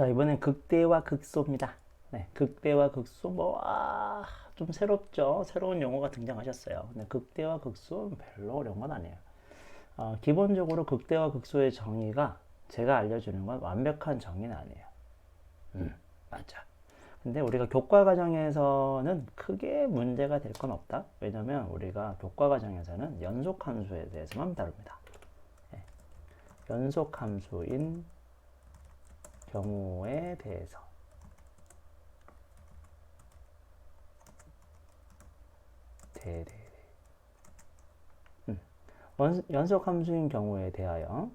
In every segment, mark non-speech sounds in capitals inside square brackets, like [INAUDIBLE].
자, 이번엔 극대와 극소입니다. 네, 극대와 극소, 뭐, 아, 좀 새롭죠? 새로운 용어가 등장하셨어요. 근데 극대와 극소 별로 어려운 건 아니에요. 어, 기본적으로 극대와 극소의 정의가 제가 알려주는 건 완벽한 정의는 아니에요. 음, 맞아. 근데 우리가 교과 과정에서는 크게 문제가 될 건 없다. 왜냐면 우리가 교과 과정에서는 연속 함수에 대해서만 다룹니다. 네. 연속 함수인 경우에 대해서 대대 음. 원- 연속 함수인 경우에 대하여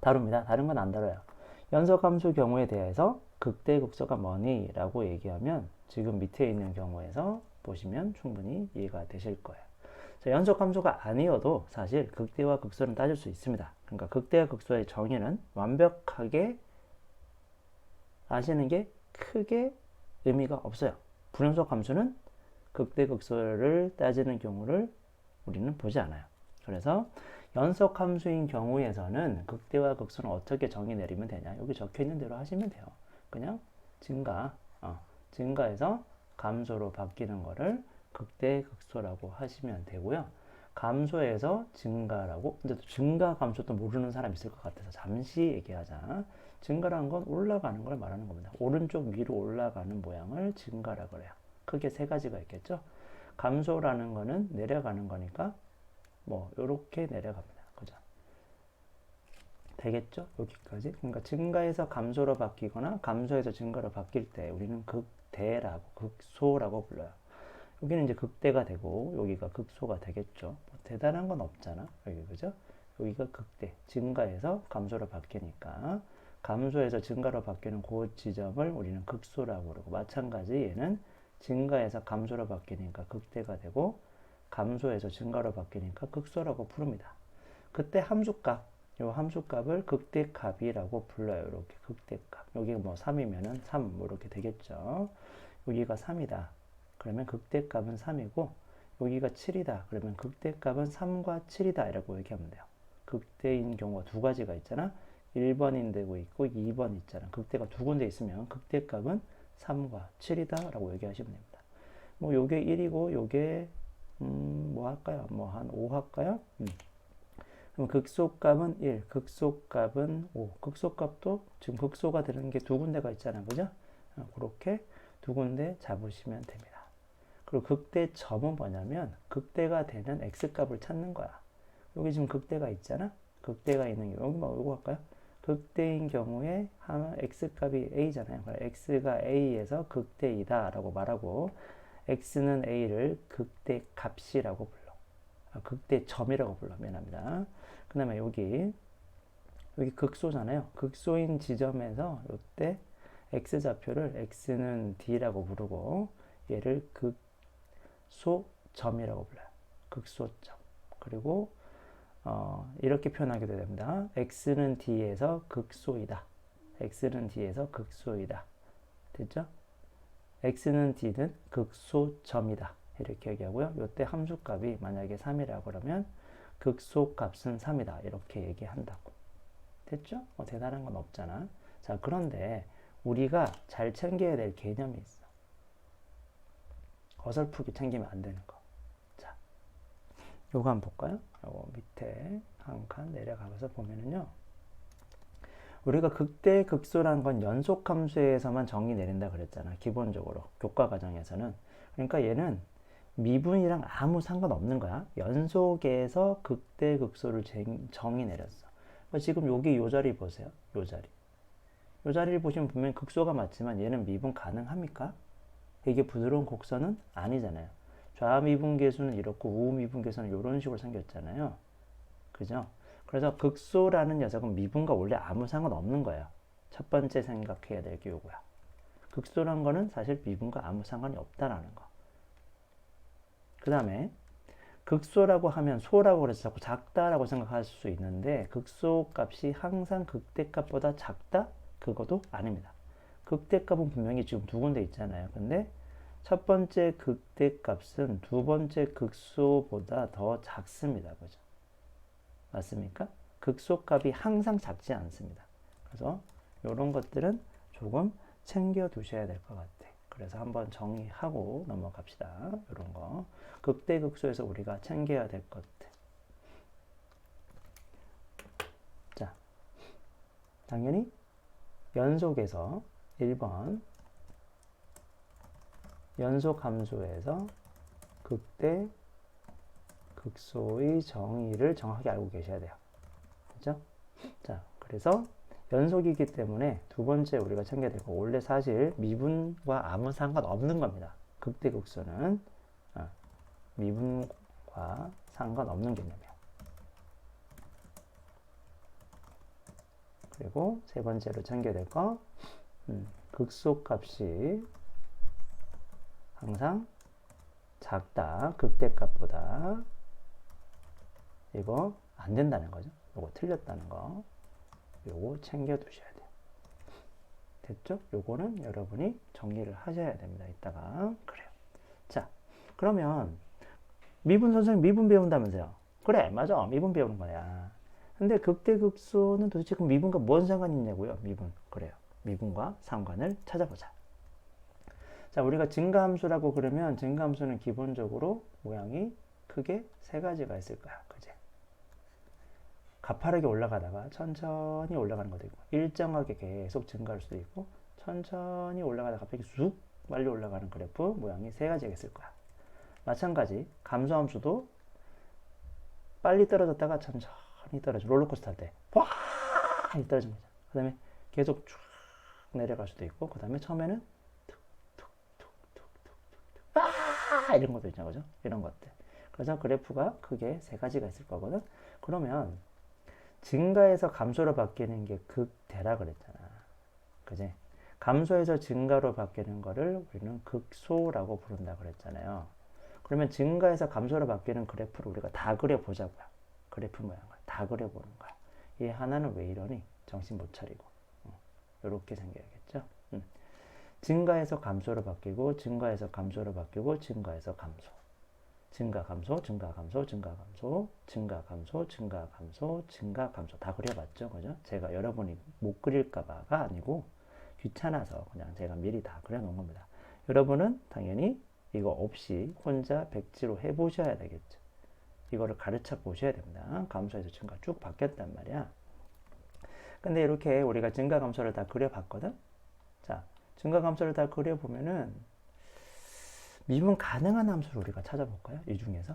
다룹니다. 다른 건 안 다뤄요. 연속 함수 경우에 대해서 극대 극소가 뭐니? 라고 얘기하면 지금 밑에 있는 경우에서 보시면 충분히 이해가 되실 거예요. 자, 연속 함수가 아니어도 사실 극대와 극소는 따질 수 있습니다. 그러니까 극대와 극소의 정의는 완벽하게 아시는 게 크게 의미가 없어요. 불연속 함수는 극대 극소를 따지는 경우를 우리는 보지 않아요. 그래서 연속 함수인 경우에서는 극대와 극소는 어떻게 정의 내리면 되냐? 여기 적혀 있는 대로 하시면 돼요. 그냥 증가, 어, 증가해서 감소로 바뀌는 거를 극대 극소라고 하시면 되고요. 감소에서 증가라고, 근데 또 증가 감소도 모르는 사람 있을 것 같아서 잠시 얘기하자. 증가라는 건 올라가는 걸 말하는 겁니다. 오른쪽 위로 올라가는 모양을 증가라 그래요. 크게 세 가지가 있겠죠. 감소라는 거는 내려가는 거니까 뭐 이렇게 내려갑니다. 그죠? 되겠죠? 여기까지. 그러니까 증가에서 감소로 바뀌거나 감소에서 증가로 바뀔 때 우리는 극대라고 극소라고 불러요. 여기는 이제 극대가 되고 여기가 극소가 되겠죠. 뭐 대단한 건 없잖아. 여기 그죠? 여기가 극대. 증가에서 감소로 바뀌니까 감소에서 증가로 바뀌는 그 지점을 우리는 극소라고 그러고 마찬가지 얘는 증가에서 감소로 바뀌니까 극대가 되고 감소에서 증가로 바뀌니까 극소라고 부릅니다. 그때 함수값, 요 함수값을 극대값이라고 불러요. 이렇게 극대값. 여기가 뭐 3이면은 3, 뭐 이렇게 되겠죠. 여기가 3이다. 그러면 극대값은 3이고, 여기가 7이다. 그러면 극대값은 3과 7이다. 이라고 얘기하면 돼요. 극대인 경우가 두 가지가 있잖아. 1번인 되고 있고 2번 있잖아. 극대가 두 군데 있으면 극대값은 3과 7이다. 라고 얘기하시면 됩니다. 뭐 요게 1이고 요게 음, 뭐 할까요? 뭐 한 5 할까요? 음. 그럼 극소값은 1, 극소값은 5. 극소값도 지금 극소가 되는 게 두 군데가 있잖아요. 그죠? 어, 그렇게 두 군데 잡으시면 됩니다. 그리고 극대 점은 뭐냐면 극대가 되는 x값을 찾는 거야. 여기 지금 극대가 있잖아. 극대가 있는 게 여기 뭐 이거 할까요? 극대인 경우에 x값이 a잖아요. x가 a에서 극대이다 라고 말하고 x는 a를 극대 값이라고 불러. 아, 극대 점이라고 불러. 미안합니다. 그 다음에 여기 여기 극소잖아요. 극소인 지점에서 이때 x좌표를 x는 d라고 부르고 얘를 극 소점이라고 불러요. 극소점. 그리고 어, 이렇게 표현하게도 됩니다. x는 d에서 극소이다. x는 d에서 극소이다. 됐죠? x는 d는 극소점이다. 이렇게 얘기하고요. 이때 함수값이 만약에 3이라고 그러면 극소값은 3이다. 이렇게 얘기한다고. 됐죠? 뭐 대단한 건 없잖아. 자, 그런데 우리가 잘 챙겨야 될 개념이 있어. 어설프게 챙기면 안 되는 거. 자, 요거 한번 볼까요? 요거 밑에 한 칸 내려가면서 보면은요. 우리가 극대 극소라는 건 연속 함수에서만 정의 내린다 그랬잖아. 기본적으로 교과 과정에서는. 그러니까 얘는 미분이랑 아무 상관없는 거야. 연속에서 극대 극소를 정의 내렸어. 지금 여기 요 자리 보세요. 요 자리. 요 자리를 보시면 분명히 극소가 맞지만 얘는 미분 가능합니까? 이게 부드러운 곡선은 아니잖아요. 좌미분계수는 이렇고 우미분계수는 이런 식으로 생겼잖아요. 그죠? 그래서 극소라는 녀석은 미분과 원래 아무 상관없는 거예요. 첫 번째 생각해야 될 게 요거야. 극소란 거는 사실 미분과 아무 상관이 없다라는 거. 그 다음에 극소라고 하면 소라고 그래서 자꾸 작다라고 생각할 수 있는데 극소 값이 항상 극대값보다 작다? 그것도 아닙니다. 극대값은 분명히 지금 두 군데 있잖아요. 근데 첫 번째 극대값은 두 번째 극소보다 더 작습니다. 그죠? 맞습니까? 극소값이 항상 작지 않습니다. 그래서 이런 것들은 조금 챙겨 두셔야 될 것 같아. 그래서 한번 정리하고 넘어갑시다. 이런 거. 극대극소에서 우리가 챙겨야 될 것들. 자, 당연히 연속에서 1번 연속 함수에서 극대 극소의 정의를 정확히 알고 계셔야 돼요. 그죠? 자, 그래서 연속이기 때문에 두 번째 우리가 챙겨야 되고 원래 사실 미분과 아무 상관없는 겁니다. 극대 극소는 어, 미분과 상관없는 개념이에요. 그리고 세 번째로 챙겨야 될 거, 음, 극소값이 항상 작다, 극대값보다 이거 안 된다는 거죠. 이거 틀렸다는 거. 요거 챙겨 두셔야 돼요. 됐죠? 요거는 여러분이 정리를 하셔야 됩니다. 이따가. 그래요. 자, 그러면 미분 선생님 미분 배운다면서요? 그래, 맞아. 미분 배우는 거야. 근데 극대극소는 도대체 그 미분과 뭔 상관이 있냐고요? 미분. 그래요. 미분과 상관을 찾아보자. 자, 우리가 증가함수라고 그러면 증가함수는 기본적으로 모양이 크게 세 가지가 있을 거야. 그지? 가파르게 올라가다가 천천히 올라가는 것도 있고 일정하게 계속 증가할 수도 있고 천천히 올라가다가 갑자기 쑥 빨리 올라가는 그래프 모양이 세 가지가 있을 거야. 마찬가지 감소함수도 빨리 떨어졌다가 천천히 떨어져 롤러코스터 할 때 와! 떨어진 거죠. 그 다음에 계속 쭉 내려갈 수도 있고 그 다음에 처음에는 아! 이런 것도 있죠. 그죠? 이런 것들. 그래서 그래프가 크게 세 가지가 있을 거거든. 그러면 증가에서 감소로 바뀌는 게 극대라 그랬잖아. 그지? 감소에서 증가로 바뀌는 거를 우리는 극소라고 부른다 그랬잖아요. 그러면 증가에서 감소로 바뀌는 그래프를 우리가 다 그려보자고요. 그래프 모양을 다 그려보는 거야. 이 하나는 왜 이러니? 정신 못 차리고. 이렇게 어, 생겨야겠죠. 음. 증가에서 감소로 바뀌고, 증가에서 감소로 바뀌고, 증가에서 감소. 증가 감소, 증가 감소, 증가 감소, 증가 감소, 증가 감소, 증가 감소 다 그려봤죠, 그죠? 제가 여러분이 못 그릴까봐가 아니고 귀찮아서 그냥 제가 미리 다 그려놓은 겁니다. 여러분은 당연히 이거 없이 혼자 백지로 해보셔야 되겠죠. 이거를 가르쳐 보셔야 됩니다. 감소에서 증가 쭉 바뀌었단 말이야. 근데 이렇게 우리가 증가 감소를 다 그려봤거든? 자, 증가 감소를 다 그려보면은 미분 가능한 함수를 우리가 찾아볼까요? 이 중에서.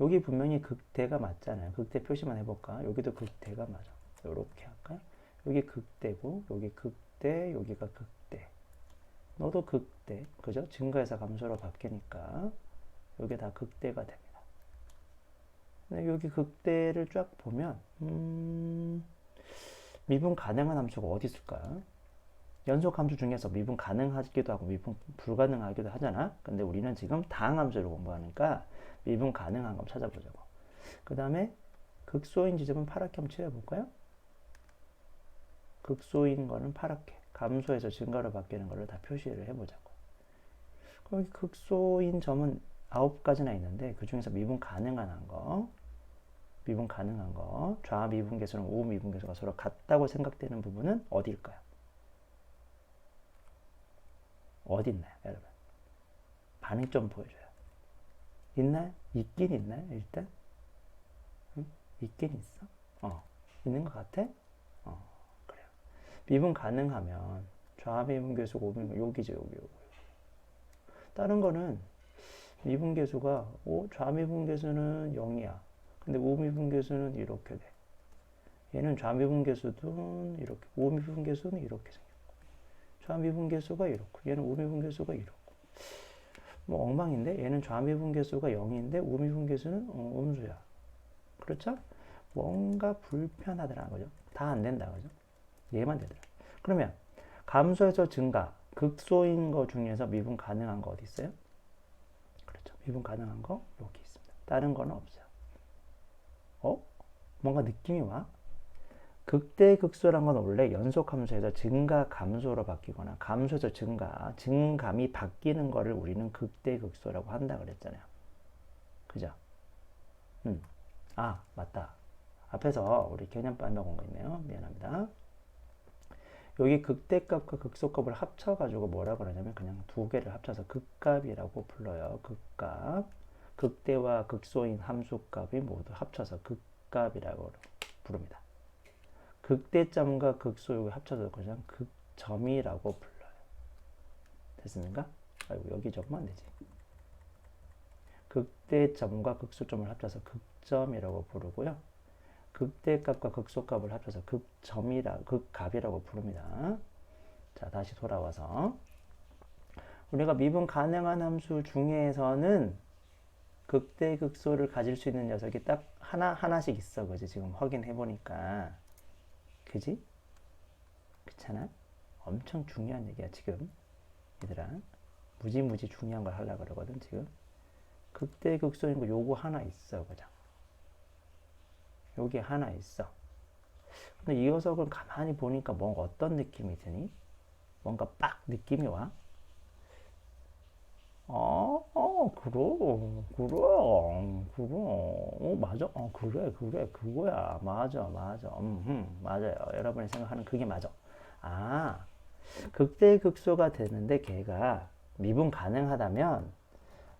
여기 분명히 극대가 맞잖아요. 극대 표시만 해볼까? 여기도 극대가 맞아. 이렇게 할까요? 여기 극대고, 여기 극대, 여기가 극대. 너도 극대, 그죠? 증가해서 감소로 바뀌니까 여기 다 극대가 됩니다. 여기 극대를 쫙 보면, 음, 미분 가능한 함수가 어디 있을까요? 연속 함수 중에서 미분 가능하기도 하고 미분 불가능하기도 하잖아. 근데 우리는 지금 다항 함수를 공부하니까 미분 가능한 거 찾아보자고. 그 다음에 극소인 지점은 파랗게 한번 칠해볼까요? 극소인 거는 파랗게. 감소에서 증가로 바뀌는 거를 다 표시를 해보자고. 그럼 극소인 점은 아홉 가지나 있는데 그 중에서 미분 가능한 거, 미분 가능한 거, 좌 미분 계수랑 우 미분 계수가 서로 같다고 생각되는 부분은 어디일까요? 어디 있나요, 여러분? 반응 좀 보여줘요. 있나요? 있긴 있나요, 일단? 응? 있긴 있어? 어. 있는 것 같아? 어, 그래요. 미분 가능하면 좌 미분 계수, 오미분, 여기죠, 여기, 여기. 다른 거는 미분 계수가, 오, 좌 미분 계수는 0이야. 근데 우미분계수는 이렇게 돼. 얘는 좌미분계수도 이렇게, 우미분계수는 이렇게 생겨. 좌미분계수가 이렇고 얘는 우미분계수가 이렇고 뭐 엉망인데 얘는 좌미분계수가 0인데 우미분계수는 어, 음수야. 그렇죠? 뭔가 불편하더라 그죠? 다 안 된다 그죠? 얘만 되더라. 그러면 감소에서 증가 극소인 거 중에서 미분 가능한 거 어디 있어요? 그렇죠. 미분 가능한 거 여기 있습니다. 다른 거는 없어요. 어? 뭔가 느낌이 와? 극대 극소란 건 원래 연속함수에서 증가 감소로 바뀌거나 감소에서 증가, 증감이 바뀌는 거를 우리는 극대 극소라고 한다 그랬잖아요. 그죠? 음. 아, 맞다. 앞에서 우리 개념 빨먹은 거 있네요. 미안합니다. 여기 극대값과 극소값을 합쳐가지고 뭐라 그러냐면 그냥 두 개를 합쳐서 극값이라고 불러요. 극값. 극대와 극소인 함수값이 모두 합쳐서 극값이라고 부릅니다. 극대점과 극소 이 합쳐서 그냥 극점이라고 불러요. 됐습니까? 아이고 여기 적으면 안 되지. 극대점과 극소점을 합쳐서 극점이라고 부르고요. 극대값과 극소값을 합쳐서 극점이라 극값이라고 부릅니다. 자, 다시 돌아와서 우리가 미분 가능한 함수 중에서는 극대 극소를 가질 수 있는 녀석이 딱 하나 하나씩 있어. 그지? 지금 확인해 보니까. 그지? 그렇잖아? 엄청 중요한 얘기야, 지금. 얘들아. 무지무지 중요한 걸 하려고 그러거든, 지금. 극대 극소인 거 요거 하나 있어, 그죠? 여기 하나 있어. 근데 이 녀석을 가만히 보니까 뭔가 어떤 느낌이 드니? 뭔가 빡 느낌이 와? 어, 어, 그래, 그래, 그래, 어, 맞아, 어, 그래, 그래, 그거야, 맞아, 맞아, 음, 음, 맞아요. 여러분이 생각하는 그게 맞아. 아, 극대극소가 되는데 걔가 미분 가능하다면,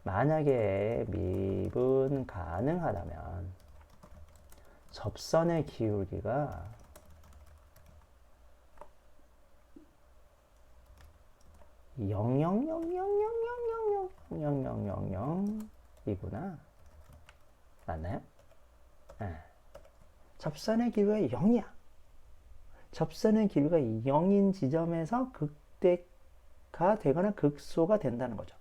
만약에 미분 가능하다면, 접선의 기울기가 00000000000이구나. 맞나요? 네. 접선의 기울기가 0이야. 접선의 기울기가 0인 지점에서 극대가 되거나 극소가 된다는 거죠.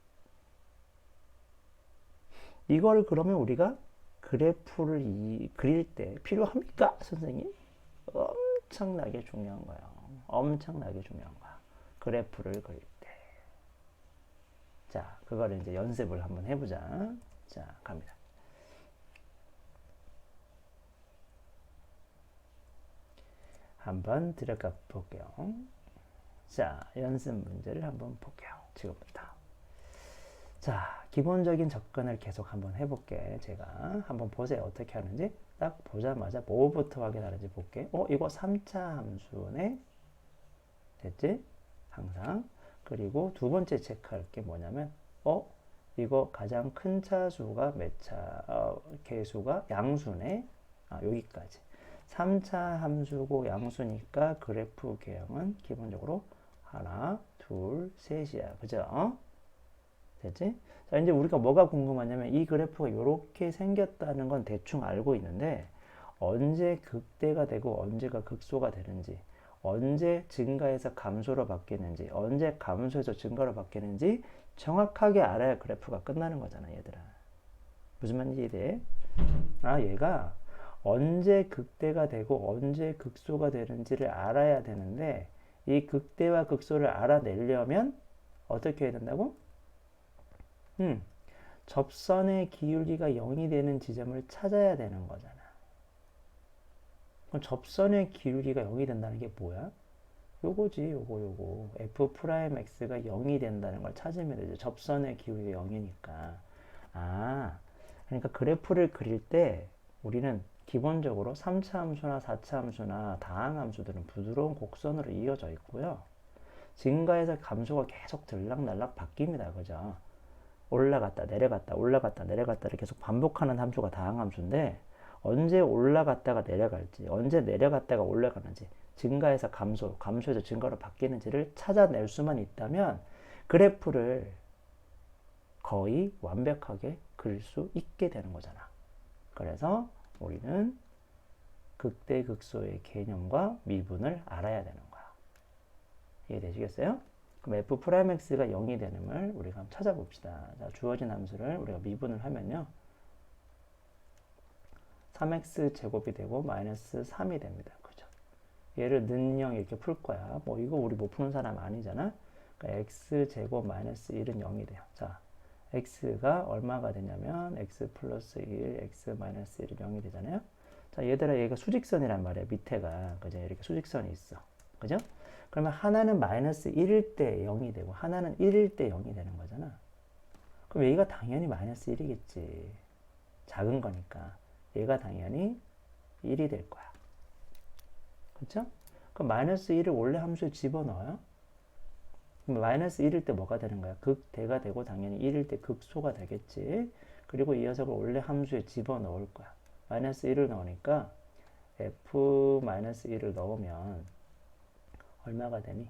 이걸 그러면 우리가 그래프를 이, 그릴 때 필요합니까, 선생님? 엄청나게 중요한 거예요. 엄청나게 중요한 거야. 그래프를 그릴 자, 그거를 이제 연습을 한번 해보자. 자, 갑니다. 한번 들어가 볼게요. 자, 연습 문제를 한번 볼게요. 지금부터. 자, 기본적인 접근을 계속 한번 해볼게. 제가 한번 보세요. 어떻게 하는지. 딱 보자마자 뭐부터 확인하는지 볼게. 어, 이거 3차 함수네. 됐지? 항상. 그리고 두 번째 체크할 게 뭐냐면, 어, 이거 가장 큰 차수가 몇 차, 어, 개수가 양수네. 아, 여기까지. 3차 함수고 양수니까 그래프 개형은 기본적으로 하나, 둘, 셋이야. 그죠? 됐지? 자, 이제 우리가 뭐가 궁금하냐면 이 그래프가 이렇게 생겼다는 건 대충 알고 있는데 언제 극대가 되고 언제가 극소가 되는지 언제 증가해서 감소로 바뀌는지 언제 감소해서 증가로 바뀌는지 정확하게 알아야 그래프가 끝나는 거잖아 얘들아 무슨 말인지 이해돼? 아 얘가 언제 극대가 되고 언제 극소가 되는지를 알아야 되는데 이 극대와 극소를 알아내려면 어떻게 해야 된다고? 음, 접선의 기울기가 0이 되는 지점을 찾아야 되는 거잖아. 그럼 접선의 기울기가 0이 된다는 게 뭐야? 요거지, 요거, 요거. f 프라임 x가 0이 된다는 걸 찾으면 되죠. 접선의 기울기가 0이니까. 아, 그러니까 그래프를 그릴 때 우리는 기본적으로 3차 함수나 4차 함수나 다항 함수들은 부드러운 곡선으로 이어져 있고요. 증가해서 감소가 계속 들락날락 바뀝니다. 그죠? 올라갔다 내려갔다 올라갔다 내려갔다를 계속 반복하는 함수가 다항 함수인데 언제 올라갔다가 내려갈지 언제 내려갔다가 올라가는지 증가해서 감소 감소해서 증가로 바뀌는지를 찾아낼 수만 있다면 그래프를 거의 완벽하게 그릴 수 있게 되는 거잖아 그래서 우리는 극대극소의 개념과 미분을 알아야 되는 거야 이해되시겠어요? 그럼 f 프라임 x가 0이 되는 걸 우리가 한번 찾아봅시다. 자, 주어진 함수를 우리가 미분을 하면요. 3x 제곱이 되고 마이너스 3이 됩니다. 그죠? 얘를 는0 이렇게 풀 거야. 뭐 이거 우리 못 푸는 사람 아니잖아. 그러니까 x 제곱 마이너스 1은 0이 돼요. 자, x가 얼마가 되냐면 x 플러스 1, x 마이너스 1은 0이 되잖아요. 자, 얘들아 얘가 수직선이란 말이야. 밑에가 그죠? 이렇게 수직선이 있어. 그죠? 그러면 하나는 마이너스 1일 때 0이 되고 하나는 1일 때 0이 되는 거잖아. 그럼 얘가 당연히 마이너스 1이겠지. 작은 거니까. 얘가 당연히 1이 될 거야. 그렇죠? 그럼 마이너스 1을 원래 함수에 집어넣어요. 그럼 마이너스 1일 때 뭐가 되는 거야? 극대가 되고 당연히 1일 때 극소가 되겠지. 그리고 이 녀석을 원래 함수에 집어넣을 거야. 마이너스 1을 넣으니까 f-1을 넣으면 얼마가 되니?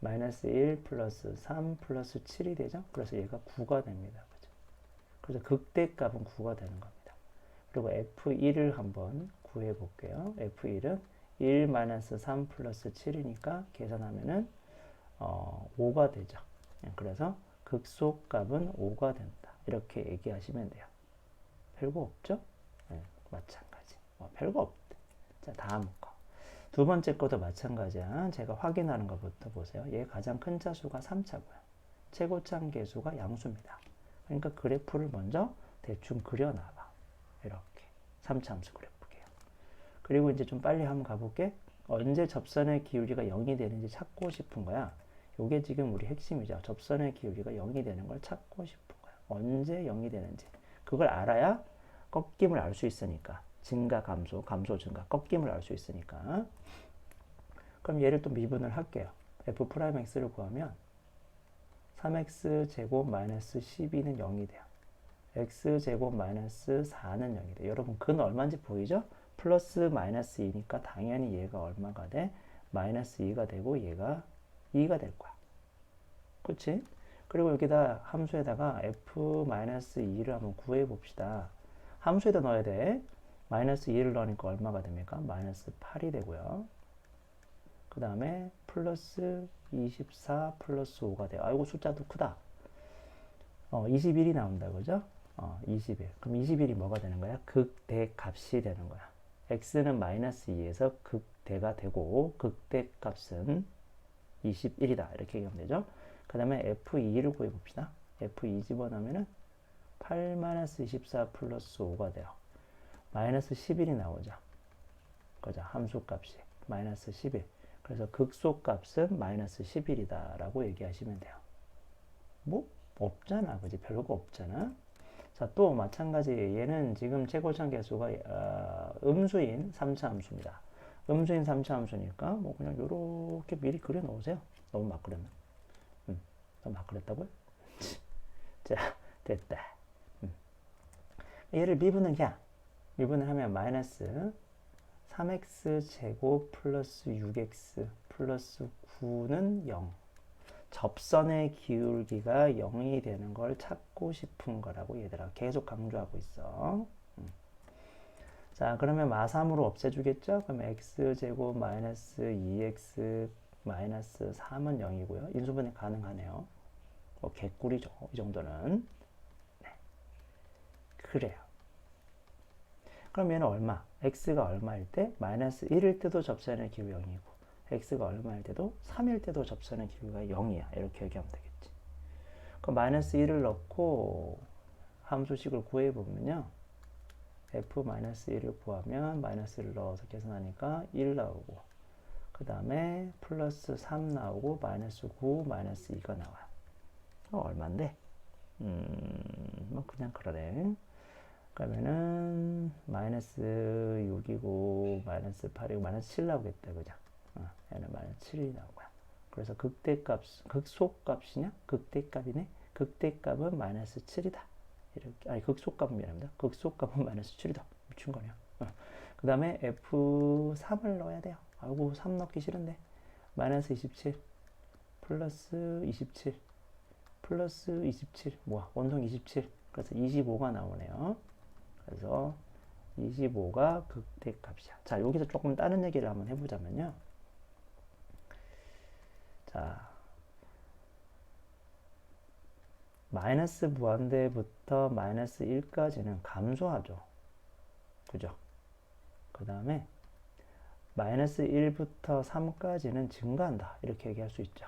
마이너스 1 플러스 3 플러스 7이 되죠? 그래서 얘가 9가 됩니다. 그죠? 그래서 극대값은 9가 되는 겁니다. 그리고 f1을 한번 구해 볼게요. f1은 1 마이너스 3 플러스 7이니까 계산하면은 어, 5가 되죠. 예, 그래서 극소값은 5가 된다. 이렇게 얘기하시면 돼요. 별거 없죠? 네, 마찬가지. 뭐 별거 없대. 자, 다음 거. 두 번째 것도 마찬가지야. 제가 확인하는 것부터 보세요. 얘 가장 큰 자수가 3차고요. 최고참 계수가 양수입니다. 그러니까 그래프를 먼저 대충 그려놔봐. 이렇게. 3차 함수 그래프게요. 그리고 이제 좀 빨리 한번 가볼게. 언제 접선의 기울기가 0이 되는지 찾고 싶은 거야. 요게 지금 우리 핵심이죠. 접선의 기울기가 0이 되는 걸 찾고 싶은 거야. 언제 0이 되는지. 그걸 알아야 꺾임을 알 수 있으니까. 증가, 감소, 감소, 증가, 꺾임을 알 수 있으니까. 그럼 얘를 또 미분을 할게요. f 프라임 x를 구하면 3x 제곱 마이너스 12는 0이 돼요. X 제곱 마이너스 4는 0이 돼요. 여러분 근 얼마인지 보이죠? 플러스 마이너스 2니까 당연히 얘가 얼마가 돼? 마이너스 2가 되고 얘가 2가 될 거야. 그치? 그리고 여기다 함수에다가 f-2를 한번 구해 봅시다. 함수에다 넣어야 돼. 마이너스 2를 넣으니까 얼마가 됩니까? 마이너스 8이 되고요. 그 다음에 플러스 24 플러스 5가 돼요. 아이고 숫자도 크다. 어, 21이 나온다. 그죠? 어, 21. 그럼 21이 뭐가 되는 거야? 극대값이 되는 거야. x는 마이너스 2에서 극대가 되고 극대값은 21이다. 이렇게 얘기하면 되죠. 그 다음에 f2를 구해봅시다. f2 집어넣으면은 8-24 플러스 5가 돼요. 마이너스 11이 나오죠. 그죠? 함수값이 마이너스 11. 그래서 극소값은 마이너스 11이다 라고 얘기하시면 돼요. 뭐 없잖아. 그지? 별거 없잖아. 자, 또 마찬가지 얘는 지금 최고참 계수가 어, 음수인 3차 함수입니다. 음수인 3차 함수니까 뭐 그냥 요렇게 미리 그려 놓으세요. 너무 막 그러면. 음, 너무 막 그랬다고요? [LAUGHS] 자, 됐다. 음. 얘를 미분은 야 미분을 하면 마이너스 3x 제곱 플러스 6x 플러스 9는 0. 접선의 기울기가 0이 되는 걸 찾고 싶은 거라고 얘들아 계속 강조하고 있어. 음. 자, 그러면 마삼으로 없애주겠죠? 그럼 x제곱 마이너스 2x 마이너스 3은 0이고요. 인수분해 가능하네요. 뭐 개꿀이죠. 이 정도는. 네. 그래요. 그럼 얘는 얼마? x가 얼마일 때? 마이너스 1일 때도 접선의 기울기 0이고 x가 얼마일 때도 3일 때도 접선의 기울기가 0이야. 이렇게 얘기하면 되겠지. 그럼 마이너스 1을 넣고 함수식을 구해보면요. f-1을 구하면 마이너스를 넣어서 계산하니까 1 나오고 그 다음에 플러스 3 나오고 마이너스 9, 마이너스 2가 나와요. 어, 얼만데? 음, 뭐 그냥 그러네. 그러면은 마이너스 6이고 마이너스 8이고 마이너스 7 나오겠다. 그죠? 어, 얘는 마이너스 7이 나오고요. 그래서 극대값, 극소값이냐? 극대값이네? 극대값은 마이너스 7이다. 이렇게, 아니, 극소값은 미안합니다. 극소값은 마이너스 7이다. 미친 거네요. 어. 그 다음에 F3을 넣어야 돼요. 아이고, 3 넣기 싫은데. 마이너스 27, 플러스 27, 플러스 27, 뭐야, 원성 27. 그래서 25가 나오네요. 그래서 25가 극대값이야. 자, 여기서 조금 다른 얘기를 한번 해보자면요. 자, 마이너스 무한대부터 마이너스 1까지는 감소하죠. 그죠? 그 다음에 마이너스 1부터 3까지는 증가한다. 이렇게 얘기할 수 있죠.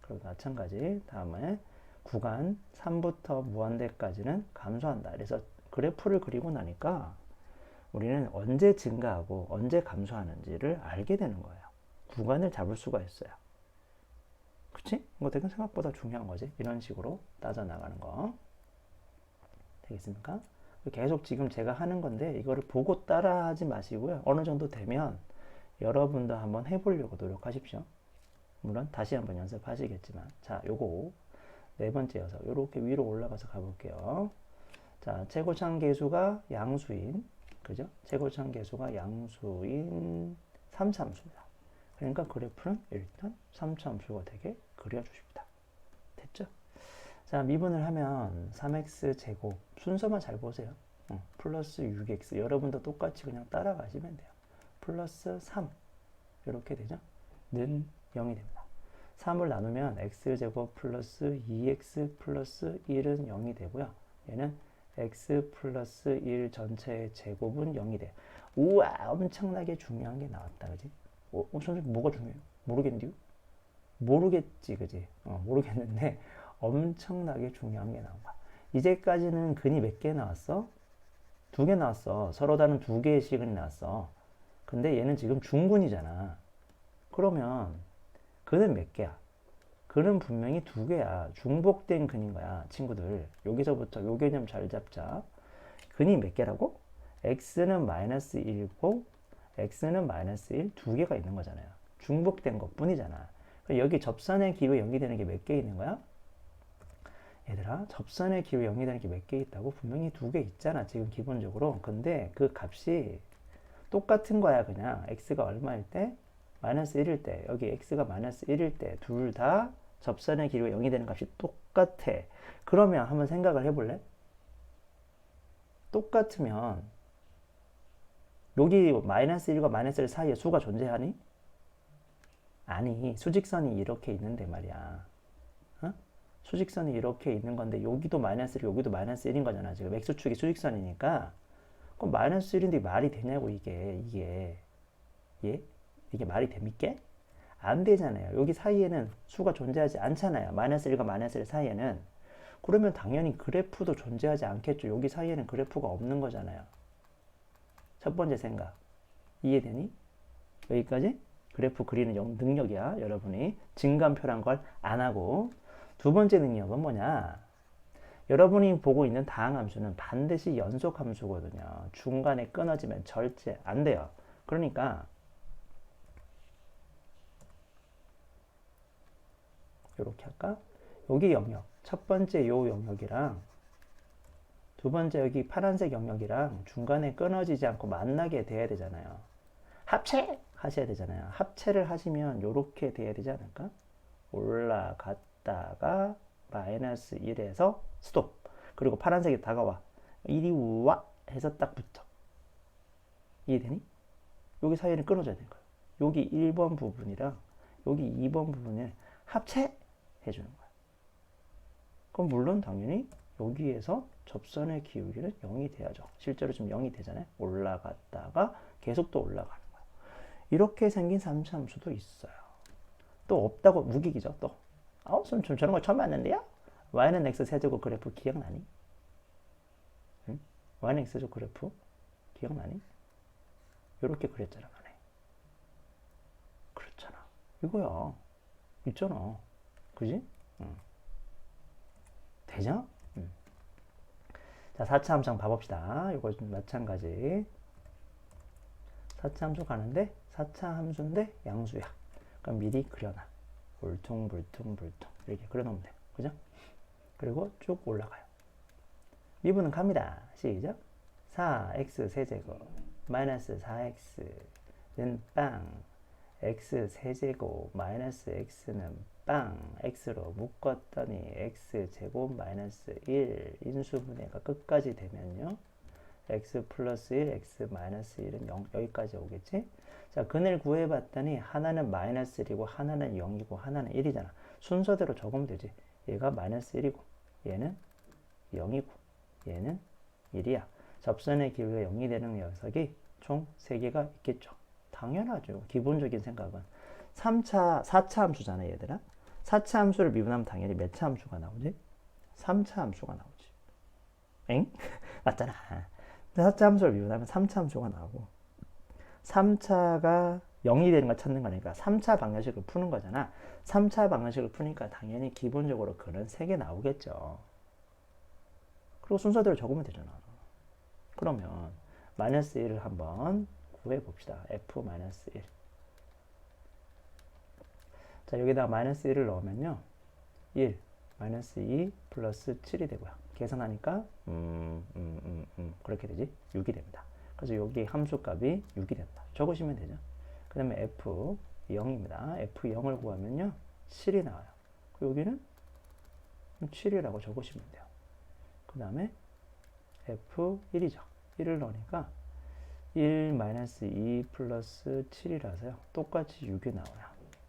그리고 마찬가지 다음에 구간 3부터 무한대까지는 감소한다. 그래서 그래프를 그리고 나니까 우리는 언제 증가하고 언제 감소하는지를 알게 되는 거예요. 구간을 잡을 수가 있어요. 그치? 이거 되게 생각보다 중요한 거지. 이런 식으로 따져나가는 거. 되겠습니까? 계속 지금 제가 하는 건데 이거를 보고 따라 하지 마시고요. 어느 정도 되면 여러분도 한번 해보려고 노력하십시오. 물론 다시 한번 연습하시겠지만 자 요거 네 번째 녀석 요렇게 위로 올라가서 가볼게요. 자 최고창 계수가 양수인 그죠? 최고창 계수가 양수인 3차함수입니다. 그러니까 그래프는 일단 3차함수가 되게 그려주십니다. 됐죠? 자 미분을 하면 3x 제곱 순서만 잘 보세요. 어, 플러스 6x 여러분도 똑같이 그냥 따라가시면 돼요. 플러스 3 이렇게 되죠? 는 0이 됩니다. 3을 나누면 x제곱 플러스 2x 플러스 1은 0이 되고요. 얘는 x 플러스 1 전체의 제곱은 0이 돼요. 우와 엄청나게 중요한 게 나왔다 그지? 어, 어 선생님 뭐가 중요해요? 모르겠는데요? 모르겠지 그지? 어, 모르겠는데 [LAUGHS] 엄청나게 중요한 게 나온 거야. 이제까지는 근이 몇 개 나왔어? 두 개 나왔어. 서로 다른 두 개의 식은 나왔어. 근데 얘는 지금 중근이잖아. 그러면 근은 몇 개야? 근은 분명히 두 개야. 중복된 근인 거야, 친구들. 여기서부터 요 개념 잘 잡자. 근이 몇 개라고? x는 마이너스 1고 x는 마이너스 1, 두 개가 있는 거잖아요. 중복된 것 뿐이잖아. 여기 접선의 기호 연기되는 게 몇 개 있는 거야? 얘들아, 접선의 기호 연기되는 게 몇 개 있다고? 분명히 두 개 있잖아, 지금 기본적으로. 근데 그 값이 똑같은 거야, 그냥. x가 얼마일 때? 마이너스 1일 때. 여기 x가 마이너스 1일 때. 둘 다 접선의 길이가 0이 되는 값이 똑같아. 그러면 한번 생각을 해볼래? 똑같으면 여기 마이너스 1과 마이너스 1 사이에 수가 존재하니? 아니, 수직선이 이렇게 있는데 말이야. 어? 수직선이 이렇게 있는 건데 여기도 마이너스 1, 여기도 마이너스 1인 거잖아. 지금 x축이 수직선이니까. 그럼 마이너스 1인데 말이 되냐고 이게 이게 예? 이게 말이 됩니까? 안 되잖아요. 여기 사이에는 수가 존재하지 않잖아요. 마이너스 1과 마이너스 1 사이에는 그러면 당연히 그래프도 존재하지 않겠죠. 여기 사이에는 그래프가 없는 거잖아요. 첫 번째 생각 이해되니? 여기까지 그래프 그리는 능력이야. 여러분이 증감표란 걸 안 하고 두 번째 능력은 뭐냐? 여러분이 보고 있는 다항 함수는 반드시 연속 함수거든요. 중간에 끊어지면 절대 안 돼요. 그러니까 이렇게 할까? 여기 영역 첫 번째 요 영역이랑 두 번째 여기 파란색 영역이랑 중간에 끊어지지 않고 만나게 돼야 되잖아요. 합체 하셔야 되잖아요. 합체를 하시면 이렇게 돼야 되지 않을까? 올라갔다가 마이너스 1에서 스톱. 그리고 파란색이 다가와. 이리 와 해서 딱 붙어. 이해되니? 여기 사이에는 끊어져야 되는 거예요. 여기 1번 부분이랑 여기 2번 부분을 합체 해주는 거야. 그럼 물론 당연히 여기에서 접선의 기울기는 0이 돼야죠. 실제로 지금 0이 되잖아요. 올라갔다가 계속 또 올라가는. 이렇게 생긴 삼차함수도 있어요. 또 없다고 무기기죠. 또. 아, 전 저런 걸 처음 봤는데요? y는 x 세제곱 그래프 기억나니? 응? y는 x 제곱 그래프 기억나니? 이렇게 그랬잖아, 만에. 그렇잖아. 이거야. 있잖아. 그지? 응. 되죠? 응. 자, 4차 함수 봐봅시다. 이거 좀 마찬가지. 4차 함수 가는데 4차 함수인데 양수야. 그럼 미리 그려놔. 울퉁불퉁불퉁 이렇게 그려놓으면 돼. 그죠? 그리고 쭉 올라가요. 미분은 갑니다. 시작. 4x 세제곱 마이너스 4x는 빵 x 세제곱 마이너스 x는 빵 x로 묶었더니 x 제곱 마이너스 1 인수분해가 끝까지 되면요 x 플러스 1 x 마이너스 1은 0 여기까지 오겠지 자 근을 구해봤더니 하나는 마이너스 1이고 하나는 0이고 하나는 1이잖아 순서대로 적으면 되지 얘가 마이너스 1이고 얘는 0이고 얘는 1이야 접선의 기울기가 0이 되는 녀석이 총 3개가 있겠죠 당연하죠 기본적인 생각은 3차, 4차 함수잖아 얘들아 4차 함수를 미분하면 당연히 몇 차 함수가 나오지? 3차 함수가 나오지. 엥? [LAUGHS] 맞잖아. 4차 함수를 미분하면 3차 함수가 나오고 3차가 0이 되는 걸 찾는 거니까 3차 방정식을 푸는 거잖아. 3차 방정식을 푸니까 당연히 기본적으로 그는 3개 나오겠죠. 그리고 순서대로 적으면 되잖아. 그러면 마이너스 1을 한번 구해 봅시다. f 마이너스 1. 자, 여기다 마이너스 1을 넣으면요. 1, 마이너스 2 플러스 7이 되고요. 계산하니까 음, 음, 음, 음, 그렇게 되지. 6이 됩니다. 그래서 여기 함수 값이 6이 된다. 적으시면 되죠. 그 다음에 f 0입니다. f 0을 구하면요. 7이 나와요. 그 여기는 7이라고 적으시면 돼요. 그 다음에 f 1이죠. 1을 넣으니까 1 마이너스 2 플러스 7이라서요. 똑같이 6이 나와요.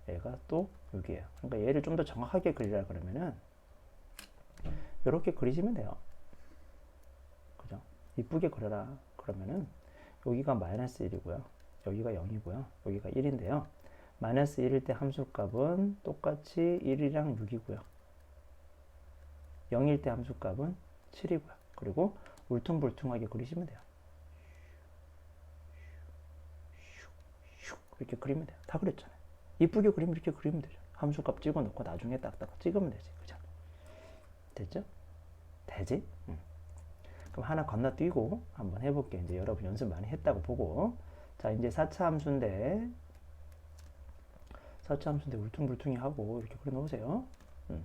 얘가 또 6이에요. 그러니까 얘를 좀 더 정확하게 그리라 그러면은 이렇게 그리시면 돼요. 그죠? 이쁘게 그려라 그러면은 여기가 마이너스 1이고요. 여기가 0이고요. 여기가 1인데요. 마이너스 1일 때 함수값은 똑같이 1이랑 6이고요. 0일 때 함수값은 7이고요. 그리고 울퉁불퉁하게 그리시면 돼요. 이렇게 그리면 돼요. 다 그렸잖아요. 이쁘게 그리면 이렇게 그리면 되죠. 함수값 찍어놓고 나중에 딱딱 찍으면 되지. 그죠? 됐죠? 되지? 응. 그럼 하나 건너뛰고 한번 해볼게요. 이제 여러분 연습 많이 했다고 보고. 자, 이제 4차 함수인데, 4차 함수인데 울퉁불퉁이 하고 이렇게 그려 놓으세요. 응.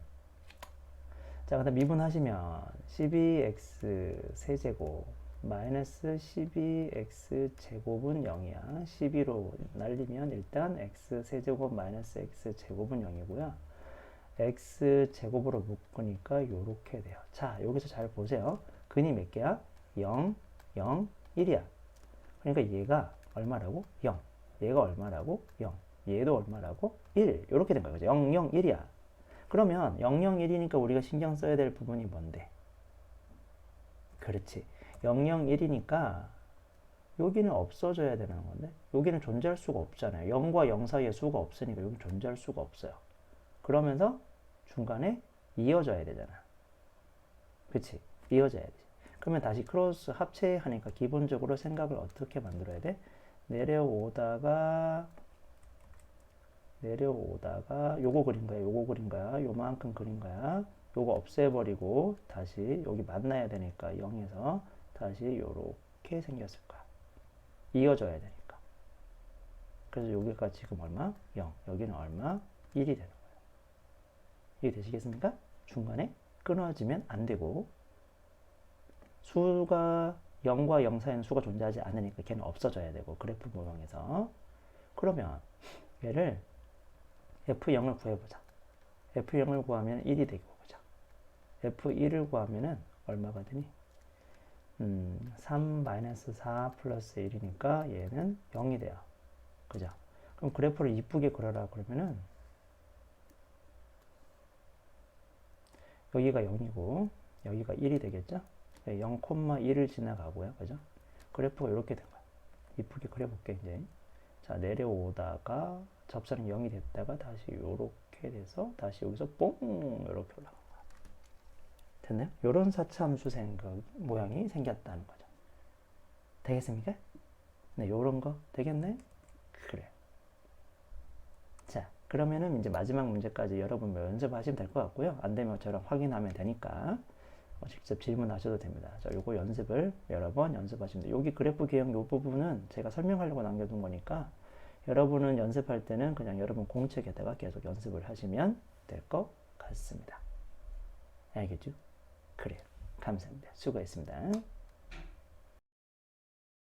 자, 그 다음 미분하시면 12x 세제곱 마이너스 12x 제곱은 0이야. 12로 날리면 일단 x 세제곱 마이너스 x 제곱은 0이고요. x 제곱으로 묶으니까 요렇게 돼요. 자, 여기서 잘 보세요. 근이 몇 개야? 0, 0, 1이야. 그러니까 얘가 얼마라고? 0. 얘가 얼마라고? 0. 얘도 얼마라고? 1. 이렇게 된 거예요. 그죠? 0, 0, 1이야. 그러면 0, 0, 1이니까 우리가 신경 써야 될 부분이 뭔데? 그렇지. 0, 0, 1이니까 여기는 없어져야 되는 건데 여기는 존재할 수가 없잖아요. 0과 0 사이에 수가 없으니까 여기 존재할 수가 없어요. 그러면서 중간에 이어져야 되잖아. 그치? 이어져야 되지. 그러면 다시 크로스 합체하니까 기본적으로 생각을 어떻게 만들어야 돼? 내려오다가 내려오다가 요거 그린 거야, 요거 그린 거야, 요만큼 그린 거야. 요거 없애버리고 다시 여기 만나야 되니까 0에서 다시 요렇게 생겼을 거야. 이어져야 되니까. 그래서 여기가 지금 얼마? 0. 여기는 얼마? 1이 되는 거예요. 이해 되시겠습니까? 중간에 끊어지면 안 되고 수가 0과 0 사이에는 수가 존재하지 않으니까 걔는 없어져야 되고 그래프 모형에서 그러면 얘를 F0을 구해보자. F0을 구하면 1이 되고 보자. F1을 구하면은 얼마가 되니? 음, 3-4 플러스 1이니까 얘는 0이 돼요. 그죠? 그럼 그래프를 이쁘게 그려라 그러면은 여기가 0이고 여기가 1이 되겠죠? 0,1을 지나가고요. 그죠? 그래프가 이렇게 된 거야. 이쁘게 그려볼게 이제. 자 내려오다가 접선이 0이 됐다가 다시 이렇게 돼서 다시 여기서 뽕 이렇게 올라간 거야. 됐나요? 이런 4차 함수 생각 모양이 생겼다는 거죠. 되겠습니까? 네, 요런 거 되겠네? 그래. 자, 그러면은 이제 마지막 문제까지 여러분 뭐 연습하시면 될 것 같고요. 안 되면 저랑 확인하면 되니까 어, 직접 질문하셔도 됩니다. 자, 요거 연습을 여러 번 연습하시면 돼요. 여기 그래프 개형 요 부분은 제가 설명하려고 남겨둔 거니까 여러분은 연습할 때는 그냥 여러분 공책에다가 계속 연습을 하시면 될 것 같습니다. 알겠죠? 그래요. 감사합니다. 수고했습니다.